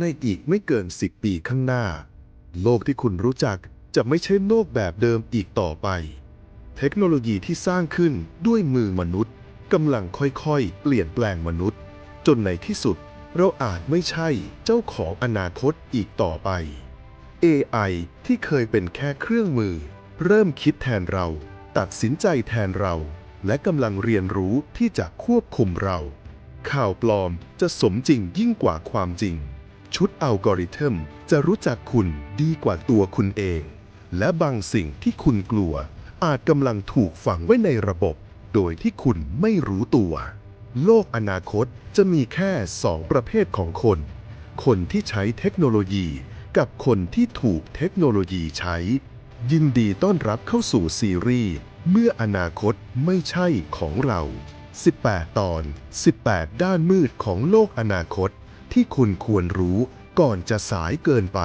ในอีกไม่เกินสิบปีข้างหน้า โลกที่คุณรู้จักจะไม่ใช่โลกแบบเดิมอีกต่อไป เทคโนโลยีที่สร้างขึ้นด้วยมือมนุษย์กำลังค่อยๆ เปลี่ยนแปลงมนุษย์ จนในที่สุด เราอาจไม่ใช่เจ้าของอนาคตอีกต่อไป AI ที่เคยเป็นแค่เครื่องมือ เริ่มคิดแทนเรา ตัดสินใจแทนเรา และกำลังเรียนรู้ที่จะควบคุมเรา ข่าวปลอมจะสมจริงยิ่งกว่าความจริง ชุดอัลกอริทึมจะรู้จักคุณดีกว่าตัวคุณเอง และบางสิ่งที่คุณกลัว อาจกำลังถูกฝังไว้ในระบบ โดยที่คุณไม่รู้ตัว โลกอนาคตจะมีแค่สองประเภทของคน คนที่ใช้เทคโนโลยี กับคนที่ถูกเทคโนโลยีใช้ ยินดีต้อนรับเข้าสู่ซีรีส์เมื่ออนาคตไม่ใช่ของเรา 18 ตอน 18 ด้านมืดของโลกอนาคต ที่คุณควรรู้ก่อนจะสายเกินไป